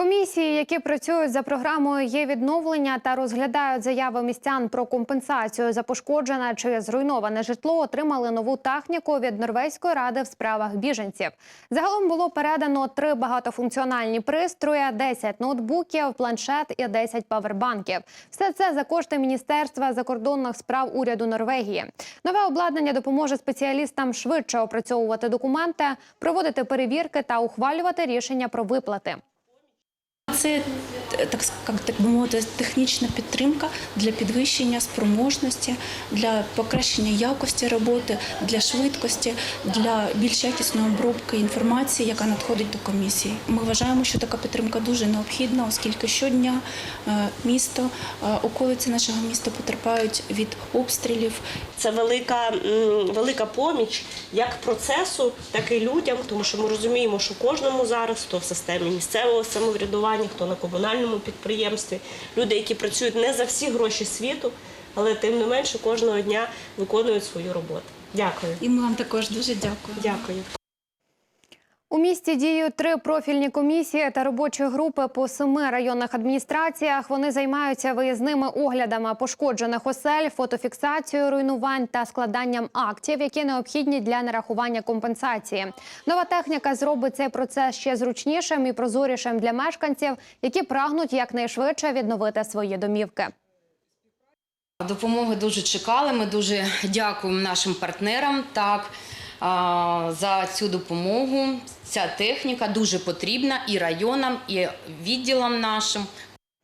Комісії, які працюють за програмою є відновлення та розглядають заяви містян про компенсацію за пошкоджене чи зруйноване житло, отримали нову техніку від Норвезької ради в справах біженців. Загалом було передано три багатофункціональні пристрої, 10 ноутбуків, планшет і 10 павербанків. Все це за кошти Міністерства закордонних справ уряду Норвегії. Нове обладнання допоможе спеціалістам швидше опрацьовувати документи, проводити перевірки та ухвалювати рішення про виплати. Це так, так би мовити, технічна підтримка для підвищення спроможності, для покращення якості роботи, для швидкості, для більш якісної обробки інформації, яка надходить до комісії. Ми вважаємо, що така підтримка дуже необхідна, оскільки щодня е, місто, е, околиці нашого міста потерпають від обстрілів, Це велика, велика поміч як процесу, так і людям, тому що ми розуміємо, що кожному зараз, хто в системі місцевого самоврядування, хто на комунальному підприємстві, люди, які працюють не за всі гроші світу, але тим не менше кожного дня виконують свою роботу. Дякую. і ми вам також дуже дякуємо. Дякую. У місті діють три профільні комісії та робочі групи по семи районних адміністраціях. Вони займаються виїзними оглядами пошкоджених осель, фотофіксацією руйнувань та складанням актів, які необхідні для нарахування компенсації. Нова техніка зробить цей процес ще зручнішим і прозорішим для мешканців, які прагнуть якнайшвидше відновити свої домівки. Допомоги дуже чекали. Ми дуже дякуємо нашим партнерам так, за цю допомогу. Ця техніка дуже потрібна і районам, і відділам нашим.